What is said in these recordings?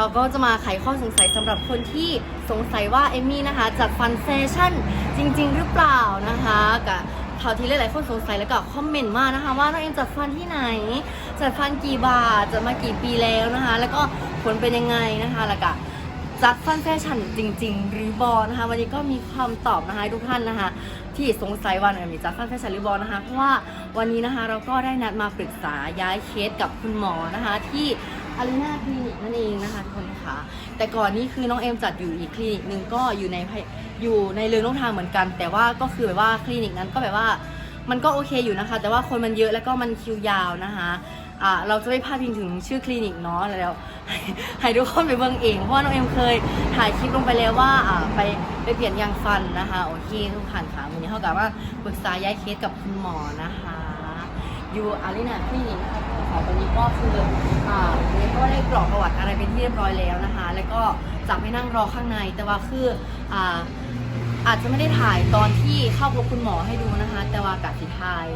เราก็จะมาไขข้อสงสัยสำหรับคนที่สงสัยว่าเอมมี่นะคะจัดฟันแฟชั่นจริง ๆ หรือเปล่านะคะกับข่าวที่หลายๆคนสงสัยแล้วก็คอมเมนต์มานะคะ ว่าน้องเอ็มจัดฟันที่ไหน จัดฟันกี่บาทจัดมากี่ปีแล้วนะคะ แล้วก็ผลเป็นยังไงนะคะแล้วก็จัดฟันแฟชั่นจริง ๆ หรือบอนะคะ วันนี้ก็มีคำตอบนะคะทุกท่านนะคะ ที่สงสัยว่าน้องเอ็มจัดฟันแฟชั่นหรือบอนะคะเพราะว่าวันนี้นะคะเราก็ได้นัดมาปรึกษาย้ายเคสกับคุณหมอนะคะ ที่ อารีนาคลินิกนั่นเองนะคะทุกคนค่ะแต่ก่อนนี้คือน้องเอ็มจัดอยู่อีกคลินิกหนึ่งก็อยู่ในอยู่ในเรือน้องทางเหมือนกัน แต่ว่าก็คือแบบว่าคลินิกนั้นก็แบบว่ามันก็โอเคอยู่นะคะ แต่ว่าคนมันเยอะแล้วก็มันคิวยาวนะคะอ่าเราจะไม่พลาดพิงถึงชื่อคลินิกเนาะแล้วให้ทุกคนไปเบิ่งเองเพราะว่าน้องเอ็มเคยถ่ายคลิปลงไปแล้วว่าอ่าไปไปเปลี่ยนยางฟันนะคะโอเคทุกผ่านค่ะวันนี้เท่ากับว่าปรึกษาย้ายเคสกับคุณหมอนะคะ ยูอารีนาคลินิกนะคะคุณหมอตอนนี้ก็คืออ่าเรียกว่าได้กรอกประวัติอะไรเป็นที่เรียบร้อยแล้วนะคะ แล้วก็จะไปนั่งรอข้างใน แต่ว่าคืออ่าอาจจะไม่ได้ถ่ายตอนที่เข้าพบคุณหมอให้ดูนะคะ แต่ว่ากับที่ถ่าย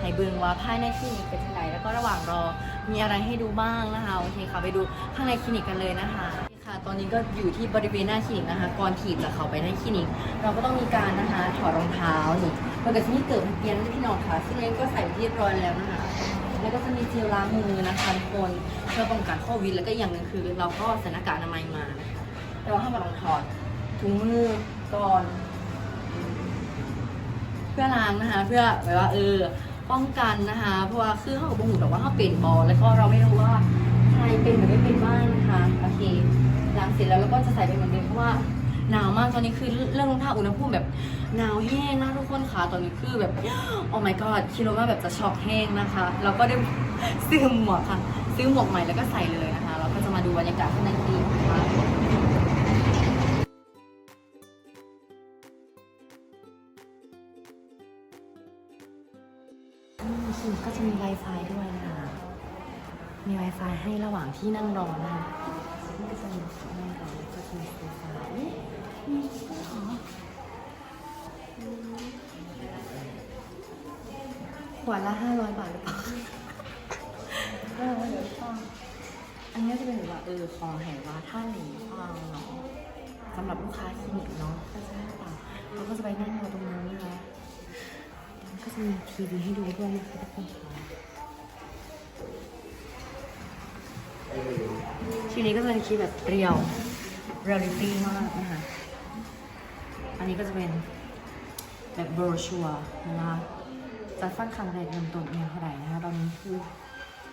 ให้เบิ่งว่าภายในคลินิกเป็นยังไงแล้วก็ระหว่างรอมีอะไรให้ดูบ้างนะคะโอเคค่ะไปดูข้างในคลินิกกันเลยนะคะค่ะตอนนี้ก็อยู่ที่บริเวณหน้าคลินิกนะคะ ก่อนถีบจะเข้าไปในคลินิก เราก็ต้องมีการนะคะถอดรองเท้านี่ มันก็จะมีเกิดเปลี่ยนพี่น้องค่ะ ซึ่งเองก็ใส่เรียบร้อยแล้วนะคะ แล้วก็จะมีเจลล้างมือนะคะทุกคนเพื่อป้องกันโควิด แล้วก็อย่างหนึ่งคือ เราก็ใส่หน้ากากอนามัยมานะคะแต่ว่าถ้าเราต้องถอดถุงมือก่อน เพื่อล้างนะคะ เพื่อแบบว่าเออป้องกันนะคะ เพราะว่าคือเขาบอกแต่ว่าเขาเป็นบอลแล้วก็เราไม่รู้ว่าใครเป็นหรือไม่เป็นบ้างนะคะ โอเค ล้างเสร็จแล้วเราก็จะใส่ไปเหมือนเดิมเพราะว่า หนาวมากตอนนี้คือเรื่องรองเท้าอุณหภูมิแบบหนาวแห้งนะทุกคนค่ะตอนนี้คือแบบโอ้ my god คิดว่าแบบจะช็อกแห้งนะคะเราก็ได้ซื้อหมวกค่ะ ซื้อหมวกใหม่แล้วก็ใส่เลยนะคะเราก็จะมาดูบรรยากาศข้างในคลินิกนะคะอืมคลินิกก็จะมี Wi-Fi ด้วยนะคะ มี Wi-Fi ให้ระหว่างที่นั่งรอนะคะนี่ก็จะมีนั่งรอก็จะมี Wi-Fi อุ๊ยมีด้วยเหรออืมขวดละห้าร้อยบาทหรือเปล่าเออเดี๋ยวฟังอันนี้จะเป็นแบบว่าเออของแห่งว่าท่านหรือฟังเนาะสำหรับลูกค้าคลินิกเนาะก็จะให้เปล่าเราก็จะไปนั่งอยู่ตรงนู้นนะคะแล้วก็จะมีทีวีให้ดูด้วยนะคะทุกคนค่ะทีนี้ก็จะเป็นคลิปแบบเรียวเรียลลิตี้มากนะคะอั นนี้ก็จะเป็นแบบโบรชัวร์นะคะจัดฟันครั้งแรกเริ่มต้นเพียงเท่าไหร่นะคะตอนนี้คือ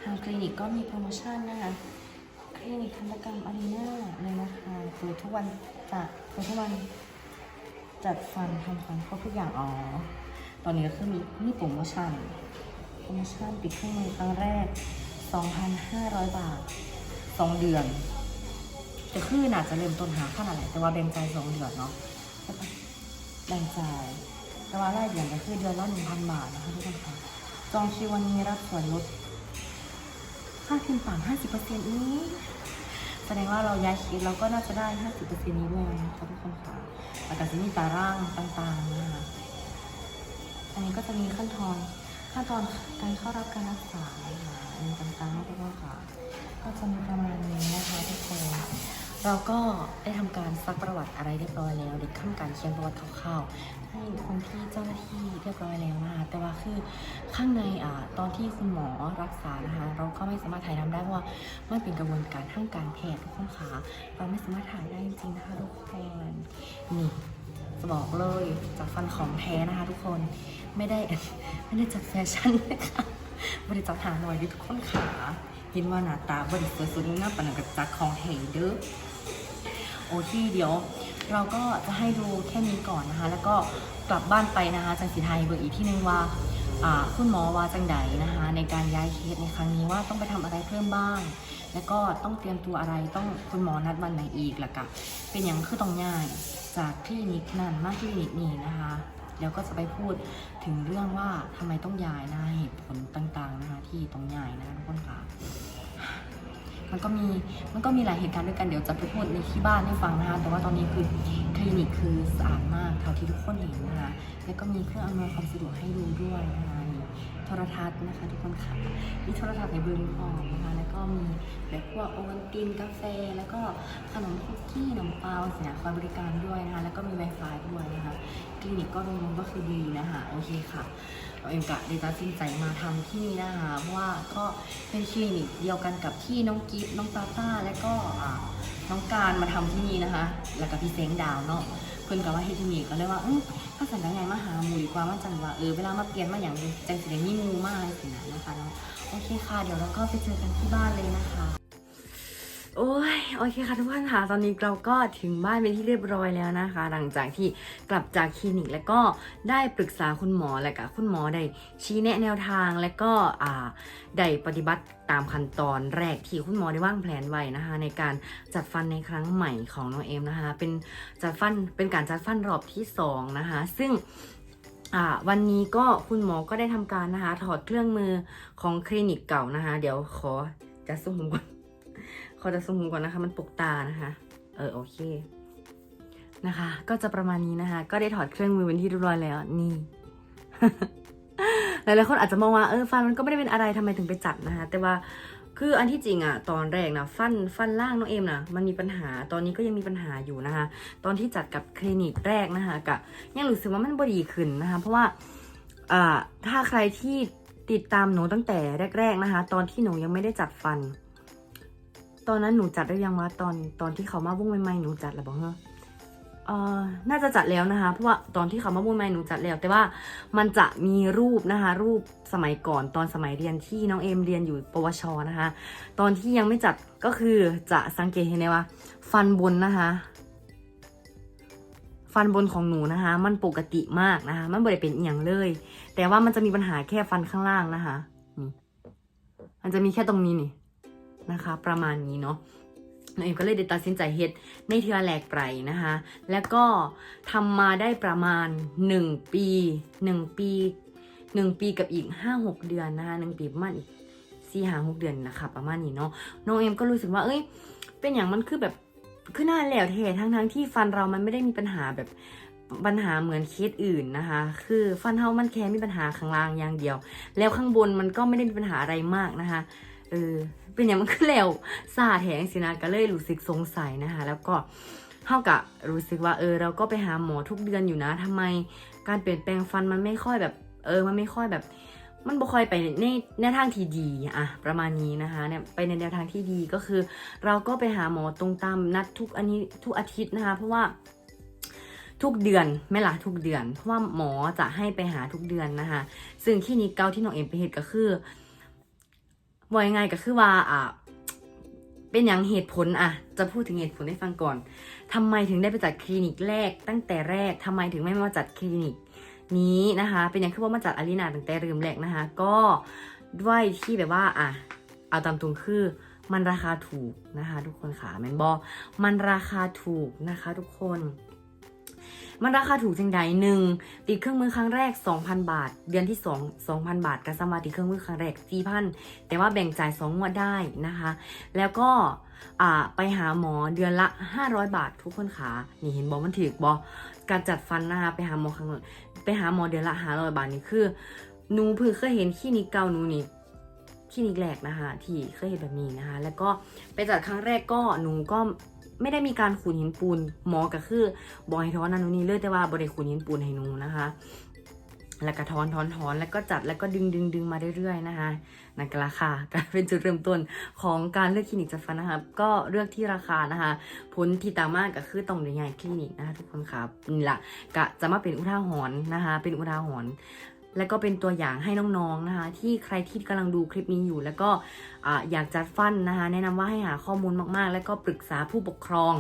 ทางคลินิกก็มีโปรโมชั่นนะคะคลินิกธัญกรรมอารีนาเลยนะคะเปิดทุกวันจะเปิดทุกวันจัดฟันทำฟันครบทุกอย่างอ๋อตอนนี้ก็คือมีมีโปรโมชั่นโปรโมชั่นปิดเครื่องมือครั้งแรก 2,500 บาท 2 เดือนแต่คือน่าจจะเริ่มต้นหาขนาดไหนแต่ว่าแบ่งใจายสองเดือนเนาะ แล้วก็แบ่งจ่ายแต่ว่ารายเดือนก็คือเดือนละ1,000บาทนะคะทุกคนค่ะจองคิววันนี้รับส่วนลดค่าพิมพ์ต่าง50%นี้ แสดงว่าเราย้ายคิดเราก็น่าจะได้50%นี้ด้วยนะคะทุกคนค่ะแล้วก็จะมีตารางต่างๆนะคะอันนี้ก็จะมีขั้นตอนขั้นตอนการเข้ารับการรักษานะคะอันนี้ต่างๆนะทุกคนค่ะ ก็จะมีประมาณนี้นะคะทุกคน เราก็ได้ทำการซักประวัติอะไรเรียบร้อยแล้วเด็กขั้นการเขียนประวัติคร่าวๆให้คนที่เจ้าหน้าที่เรียบร้อยแล้วนะคะแต่ว่าคือข้างในอ่าตอนที่คุณหมอรักษานะคะเราก็ไม่สามารถถ่ายทำได้เพราะว่ามันเป็นกระบวนการทางการแพทย์ทุกคนคะเราไม่สามารถถ่ายได้จริงๆนะคะทุกคนนี่จะบอกเลยจากฟันของแท้นะคะทุกคนไม่ได้ไม่ได้จากแฟชั่นนะคะไม่ได้จากหาหน่อยดิทุกคนขาเห็นว่าหน้าตาบริสุทธิ์สุดหน้าปานนันกับจากของแท้เด้อ โอเคเดี๋ยว เราก็จะให้ดูแค่นี้ก่อนนะคะ แล้วก็กลับบ้านไปนะคะจังสีไทยเบอร์อีกที่นึงว่าคุณหมอว่าจังใดนะคะ ในการย้ายเคสในครั้งนี้ว่าต้องไปทำอะไรเพิ่มบ้าง แล้วก็ต้องเตรียมตัวอะไรต้องคุณหมอนัดวันไหนอีกล้วก็เป็นอย่างคือต้องย้ายจากคลินิกนั่นมาคลินิกนี้นะคะแล้วก็จะไปพูดถึงเรื่องว่าทำไมต้องย้ายนะเหตุผลต่างๆนะคะที่ต้องย้ายนะคะทุกคนค่ะ มันก็มีมันก็มีหลายเหตุการณ์ด้วยกันเดี๋ยวจะไปพูดในที่บ้านให้ฟังนะคะแต่ว่าตอนนี้คือคลินิกคือสะอาดมากเท่าที่ทุกคนเห็นนะคะแล้วก็มีเครื่องอำนวยความสะดวกให้ดูด้วยนะคะนี่ทรทัศน์นะคะทุกคนค่ะมีโทรทัศน์ในเบอร์พร้อมนะคะแล้วก็มีแบบพวกโอวัลตินกาแฟ แล้วก็ขนมคุกกี้ขนมปังสินะคอยบริการด้วยนะคะแล้วก็มี Wi-Fi ด้วยนะคะคลินิกก็รวมๆก็คือดีนะคะโอเคค่ะ เราเอ็มกะได้ตัดสินใจมาทำที่นี่นะคะเพราะว่าก็เป็นคลินิกเดียวกันกับที่น้องกิฟต์น้องตาต้าและก็น้องการมาทำที่นี่นะคะ แล้วก็พี่เซ้งดาวเนาะเพิ่อนกับว่าเฮดที่นี่ก็เลยว่าอื้อถ้าสันได้ไงมาหาหมูดีกว่ามาจังว่าเออเวลามาเปลี่ยนมาอย่างจังสิได้มีหมูมากสินะนะคะเนาะโอเคค่ะเดี๋ยวเราก็ไปเจอกันที่บ้านเลยนะคะ โอ้ยโอเคค่ะทุกท่านค่ะตอนนี้เราก็ถึงบ้านเป็นที่เรียบร้อยแล้วนะคะ หลังจากที่กลับจากคลินิกแล้วก็ได้ปรึกษาคุณหมอและกับคุณหมอได้ชี้แนะแนวทางและก็ได้ปฏิบัติตามขั้นตอนแรกที่คุณหมอได้วางแผนไว้นะคะ ในการจัดฟันในครั้งใหม่ของน้องเอ็มนะคะ เป็นจัดฟันเป็นการจัดฟันรอบที่สองนะคะ ซึ่งวันนี้ก็คุณหมอก็ได้ทำการนะคะ ถอดเครื่องมือของคลินิกเก่านะคะ เดี๋ยวขอจะซูมก่อน ขอจะซูมก่อนนะคะ มันปกตานะคะ เออโอเค นะคะ ก็จะประมาณนี้นะคะ ก็ได้ถอดเครื่องมือเป็นที่เรียบร้อยแล้ว นี่หลายๆคนอาจจะมองว่าเออฟันมันก็ไม่ได้เป็นอะไรทำไมถึงไปจัดนะคะ แต่ว่าคืออันที่จริงอะตอนแรกนะฟันฟันล่างน้องเอ็มนะมันมีปัญหาตอนนี้ก็ยังมีปัญหาอยู่นะคะ ตอนที่จัดกับคลินิกแรกนะคะกะยังรู้สึกว่ามันบดีขึ้นนะคะ เพราะว่าอ่าถ้าใครที่ติดตามหนูตั้งแต่แรก ๆนะคะ ตอนที่หนูยังไม่ได้จัดฟัน ตอนนั้นหนูจัดได้ยังวะตอนตอนที่เขามาวุ่งใหม่ๆหนูจัดแล้วบอกเหรอเอ่อน่าจะจัดแล้วนะคะ เพราะว่าตอนที่เขามาวุ่งใหม่หนูจัดแล้ว แต่ว่ามันจะมีรูปนะคะ รูปสมัยก่อนตอนสมัยเรียนที่น้องเอมเรียนอยู่ปวชนะคะ ตอนที่ยังไม่จัดก็คือจะสังเกตเห็นได้ว่า ฟันบนนะคะ ฟันบนของหนูนะคะ มันปกติมากนะคะ มันไม่ได้เป็นอหย่างเลย แต่ว่ามันจะมีปัญหาแค่ฟันข้างล่างนะคะ มันจะมีแค่ตรงนี้นี่ นะคะ ประมาณนี้เนาะน้องเอ็มก็เลยได้ตัดสินใจเฮ็ดในเทือแหลกไปนะคะ แล้วก็ทำมาได้ประมาณ 1 ปี 1 ปี 1 ปีกับอีก 5-6 เดือนนะคะ1ปีประมาณอีก4 5 6เดือนนะคะประมาณนี้เนาะน้องเอ็มก็รู้สึกว่าเอ้ย เป็นอย่างมันคือแบบคือหน้าแหลวเททั้งทั้งที่ฟันเรามันไม่ได้มีปัญหาแบบปัญหาเหมือนเคสอื่นนะคะ คือฟันเฮามันแค่มีปัญหาข้างล่างอย่างเดียว แล้วข้างบนมันก็ไม่ได้มีปัญหาอะไรมากนะคะ เออ เป็นอย่างมันคือแล้วซาแถงสินะก็เลยรู้สึกสงสัยนะคะ แล้วก็เท่ากับรู้สึกว่าเออเราก็ไปหาหมอทุกเดือนอยู่นะทำไมการเปลี่ยนแปลงฟันมันไม่ค่อยแบบ เออ มันไม่ค่อยแบบ มันบ่ค่อยไปในแนวทางที่ดีอะประมาณนี้นะคะเนี่ยไปในแนวทางที่ดีก็คือ เราก็ไปหาหมอตรงตามนัดทุกอันนี้ทุกอาทิตย์นะคะ เพราะว่าทุกเดือนไม่ละทุกเดือนเพราะว่าหมอจะให้ไปหาทุกเดือนนะคะ ซึ่งที่นี้เกาที่น้องเอ็มไปเหตุก็คือ ว่ายังไงก็คือว่าอะเป็นอย่างเหตุผลอะ จะพูดถึงเหตุผลให้ฟังก่อนทำไมถึงได้ไปจัดคลินิกแรก ตั้งแต่แรกทำไมถึงไม่มาจัดคลินิก นี้นะคะ เป็นอย่างคือว่ามาจัดอารีนาตั้งแต่เริ่มแรกนะคะ ก็ด้วยที่แบบว่าอะเอาตามตรงคือมันราคาถูกนะคะ ทุกคนค่ะแมนบอมันราคาถูกนะคะ ทุกคน มันราคาถูกจังใดหนึ่งติดเครื่องมือครั้งแรก 2,000 บาท เดือนที่ 2 2,000 บาทกับสมาติดเครื่องมือครั้งแรก4,000แต่ว่าแบ่งจ่าย2งวดได้นะคะ แล้วก็อ่าไปหาหมอเดือนละ 500 บาททุกคนค่ะนี่เห็นบอกมันถือบอกการจัดฟันนะคะไปหาหมอครั้งไปหาหมอเดือนละห้าร้อยบาทนี่คือหนูเพิ่งเคยเห็นคลินิกเก่าหนูนี่คลินิกแรกนะคะที่เคยเห็นแบบนี้นะคะ แล้วก็ไปจัดครั้งแรกก็หนูก็ ไม่ได้มีการขูดหินปูนหมอก็คือบอยทอนนันนนนี่เลยแต่ว่าบริขูดหินปูนให้หนูนะคะ แล้วก็ทอนทอนทอนแล้วก็จัดแล้วก็ดึงดึงดึงมาเรื่อยๆนะคะนั่นก็ราคาก็เป็นจุดเริ่มต้นของการเลือกคลินิกจัดฟันนะคะก็เลือกที่ราคานะคะผลที่ตามมาก็คือต้องใหญ่คลินิกนะคะทุกคนครับนี่แหละกะจะมาเป็นอุทาหรณ์นะคะ เป็นอุทาหรณ์ และก็เป็นตัวอย่างให้น้องๆนะคะ ที่ใครที่กำลังดูคลิปนี้อยู่ แล้วก็ออยากจัดฟันนะคะ แนะนำว่าให้หาข้อมูลมากๆ แล้วก็ปรึกษาผู้ปกครอง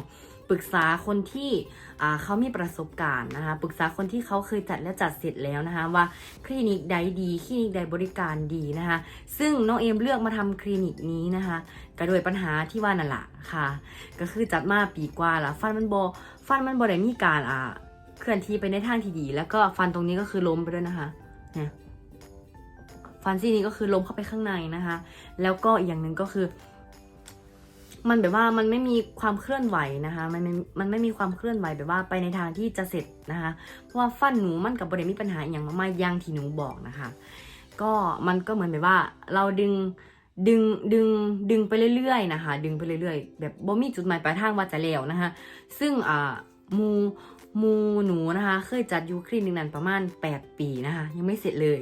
ปรึกษาคนที่เขามีประสบการณ์นะคะ ปรึกษาคนที่เขาเคยจัดและจัดเสร็จแล้วนะคะ ว่าคลินิกใดดีคลินิกใดบริการดีนะคะ ซึ่งน้องเอมเลือกมาทำคลินิกนี้นะคะก็โดยปัญหาที่ว่านั่นแหละค่ะ ก็คือจัดมาปีกว่าละฟันมันโบฟันมันโบได้มีการอ่าเคลื่อนที่ไปในทางที่ดี แล้วก็ฟันตรงนี้ก็คือล้มไปด้วยนะคะ นี่ยฟันซี่นี้ก็คือล้มเข้าไปข้างในนะคะ แล้วก็อีกอย่างหนึ่งก็คือ มันแบบว่ามันไม่มีความเคลื่อนไหวนะคะ มันไม่มันไม่มีความเคลื่อนไหวแบบว่าไปในทางที่จะเสร็จนะคะ เพราะว่าฟันหนูมันกับบริมีปัญหาอย่างมากๆย่างที่หนูบอกนะคะ ก็มันก็เหมือนแบบว่า เราดึงดึงดึงดึงไปเรื่อยๆนะคะ ดึงไปเรื่อยๆ แบบบ่มีจุดหมายปลายทางว่าจะแล้วนะคะ ซึ่งอ่ามู มูหนูนะคะ เคยจัดยูคลินิกนั้นประมาณ 8 ปีนะคะ ยังไม่เสร็จเลย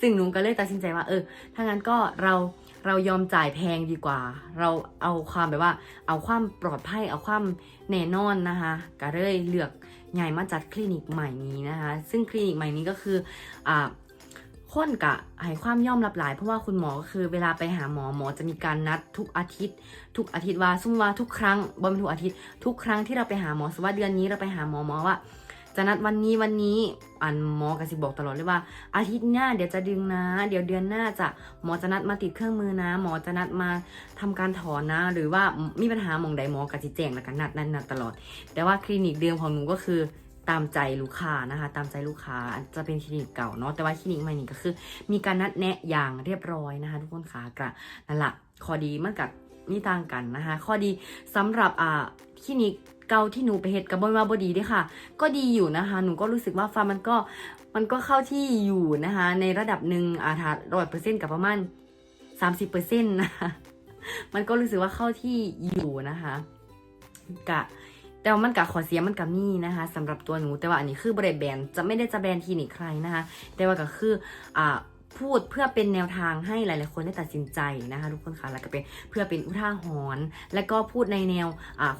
ซึ่งหนูก็เลยตัดสินใจว่า เออ ถ้างั้นก็เราเรายอมจ่ายแพงดีกว่า เราเอาความแบบว่า เอาความปลอดภัย เอาความแน่นอนนะคะ ก็เลยเลือกใหญ่มาจัดคลินิกใหม่นี้นะคะ ซึ่งคลินิกใหม่นี้ก็คืออ่า คนกะให้ความย่อมรับหลาย เพราะว่าคุณหมอก็คือเวลาไปหาหมอหมอจะมีการนัดทุกอาทิตย์ ทุกอาทิตย์ว่าสมมว่าทุกครั้งบ่เป็นทุกอาทิตย์ทุกครั้งที่เราไปหาหมอสิว่าเดือนนี้เราไปหาหมอหมอว่าจะนัดวันนี้วันนี้อันหมอกสิบอกตลอดเลยว่า อาทิตย์หน้าเดี๋ยวจะดึงนะ เดี๋ยวเดือนหน้าจะหมอจะนัดมาติดเครื่องมือนะ หมอจะนัดมาทำการถอนนะ หรือว่ามีปัญหาหมองใดหมอกะจิแจ้งแล้วกันนัดนัดนัดตลอด แต่ว่าคลินิกเดิมของหนูก็คือ ตามใจลูกค้านะคะ ตามใจลูกค้าจะเป็นคลินิกเก่าเนาะแต่ว่าคลินิกใหม่นี่ก็คือ มีการนัดแนะอย่างเรียบร้อยนะคะ ทุกคนค่ะกระนั่นแหละข้อดีมันกับนี่ต่างกันนะคะ ข้อดีสำหรับอ่าคลินิกเก่าที่หนูไปเฮ็ดกับบนว่าบดีด้วยค่ะ ก็ดีอยู่นะคะ หนูก็รู้สึกว่าฟันมันก็มันก็เข้าที่อยู่นะคะ ในระดับหนึ่งอาถาร้อยเปอร์เซ็นต์กับประมาณสามสิบเปอร์เซ็นต์นะคะมันก็รู้สึกว่าเข้าที่อยู่นะคะกะ แต่ว่ามันกับขอเสียมันกับมีนะคะสำหรับตัวหนูแต่ว่าอันนี้คือบริแบนจะไม่ได้จะแบนคลินิกใครนะคะ แต่ว่าก็คืออ่า พูดเพื่อเป็นแนวทางให้หลาย ๆ คนได้ตัดสินใจนะคะ ทุกคนคะแล้วก็เป็นเพื่อเป็นอุทาหรณ์และก็พูดในแนว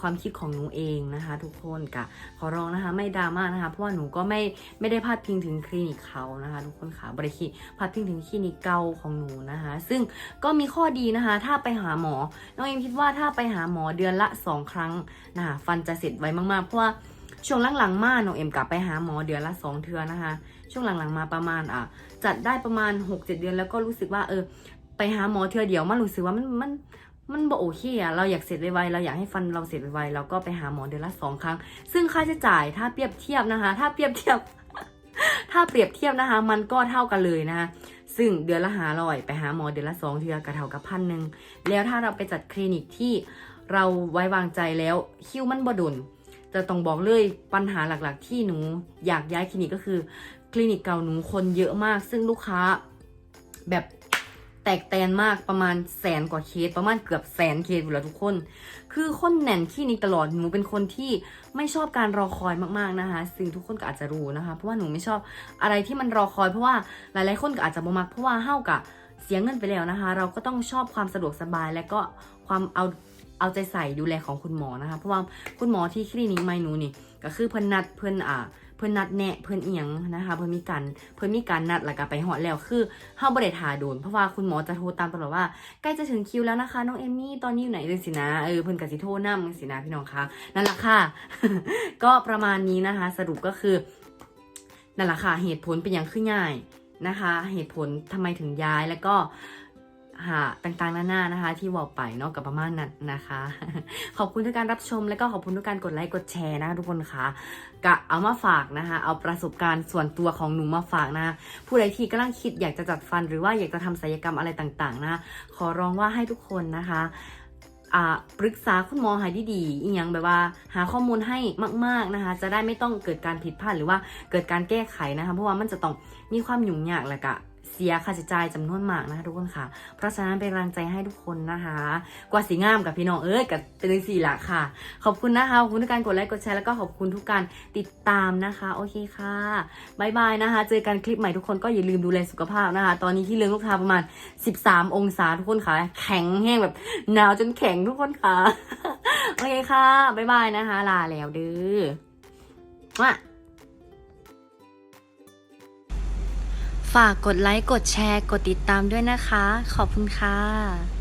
ความคิดของหนูเองนะคะ ทุกคนกะขอร้องนะคะไม่ดราม่านะคะเพราะว่าหนูก็ไม่ไม่ได้พาดพิงถึงคลินิกเขานะคะ ทุกคนค่ะบริคีพาดพิงถึงคลินิกเก่าของหนูนะคะ ซึ่งก็มีข้อดีนะคะ ถ้าไปหาหมอน้องเอ็มคิดว่าถ้าไปหาหมอเดือนละสองครั้งนะคะฟันจะเสร็จไวมาก ๆ เพราะว่า ช่วงหลังๆมาน้องเอ็มกลับไปหาหมอเดือนละสองเทือนะคะ ช่วงหลังๆมาประมาณอะจัดได้ประมาณ 6-7 เดือนแล้วก็รู้สึกว่าเออ ไปหาหมอเทือเดียวมันรู้สึกว่ามันมันมันบ่โอเคอะเราอยากเสร็จไวๆ เราอยากให้ฟันเราเสร็จไวๆ เราก็ไปหาหมอเดือนละสองครั้ง ซึ่งค่าใช้จ่ายถ้าเปรียบเทียบนะคะ ถ้าเปรียบเทียบ ถ้าเปรียบเทียบนะคะ มันก็เท่ากันเลยนะคะ ซึ่งเดือนละหาร้อยไปหาหมอเดือนละสองเทือกระเท่ากับพันหนึ่งแล้วถ้าเราไปจัดคลินิกที่เราไว้วางใจแล้วคิวมันบ่ดุน จะต้องบอกเลยปัญหาหลักๆ ที่หนูอยากย้ายคลินิกก็คือ คลินิกเก่าหนูคนเยอะมาก ซึ่งลูกค้าแบบแตกแตนมากประมาณแสนกว่าเคสประมาณเกือบแสนเคสอยู่แล้วทุกคน คือคนแน่นคลินิกตลอดหนูเป็นคนที่ไม่ชอบการรอคอยมากๆนะคะ ซึ่งทุกคนก็อาจจะรู้นะคะ เพราะว่าหนูไม่ชอบอะไรที่มันรอคอยเพราะว่าหลายๆคนก็อาจจะบ่มักเพราะว่าเฮากะเสียเงินไปแล้วนะคะ เราก็ต้องชอบความสะดวกสบายและก็ความเอา เอาใจใส่ดูแลของคุณหมอนะคะ เพราะว่าคุณหมอที่คลินิกไม่หนูนี่ก็คือเพิ่นนัดเพิ่นอ่าเพิ่นนัดแนะเพิ่นเอียงนะคะเพิ่นมีการเพิ่นมีการนัดแล้วก็ไปหอดแล้วคือเฮาบ่ได้ทาโดนเพราะว่าคุณหมอจะโทรตามตลอดว่าใกล้จะถึงคิวแล้วนะคะน้องเอมมี่ตอนนี้อยู่ไหนจังสินะเออเพิ่นก็สิโทรนำจังสินะพี่น้องคะนั่นแหละค่ะ ก็ประมาณนี้นะคะ สรุปก็คือนั่นแหละค่ะเหตุผลเป็นอย่างขึ้นง่ายนะคะ เหตุผลทำไมถึงย้ายแล้วก็ หาต่างๆนานานะคะ ที่บอกไปเนาะกับประมาณนั้นนะคะ ขอบคุณทุกการรับชมและก็ขอบคุณทุกการกดไลค์กดแชร์นะคะทุกคนค่ะกะเอามาฝากนะคะ เอาประสบการณ์ส่วนตัวของหนูมาฝากนะ ผู้ใดที่กำลังคิดอยากจะจัดฟันหรือว่าอยากจะทำศัลยกรรมอะไรต่างๆ นะ ขอร้องว่าให้ทุกคนนะคะปรึกษาคุณหมอใหายดีๆอีกอย่างแบบว่า หาข้อมูลให้มาก ๆนะคะ จะได้ไม่ต้องเกิดการผิดพลาดหรือว่าเกิดการแก้ไขนะคะ เพราะว่ามันจะต้องมีความยุ่งยากแหละกะ เสียค่าใช้จ่ายจำนวนมากนะทุกคนค่ะ เพราะฉะนั้นเป็นกำลังใจให้ทุกคนนะคะ กว่าสีงามกับพี่น้องเอ้ยกับเป็นสี่ละค่ะ ขอบคุณนะคะ ขอบคุณทุกการกดไลค์กดแชร์แล้วก็ขอบคุณทุกการติดตามนะคะ โอเคค่ะบายบายนะคะ เจอกันคลิปใหม่ทุกคนก็อย่าลืมดูแลสุขภาพนะคะ ตอนนี้ที่เรืองลูกค้าประมาณ 13 องศาทุกคนค่ะ แข็งแห้งแบบหนาวจนแข็งทุกคนค่ะ โอเคค่ะบายบายนะคะ ลาแล้วเด้อมา ฝากกดไลค์ กดแชร์ กดติดตามด้วยนะคะ ขอบคุณค่ะ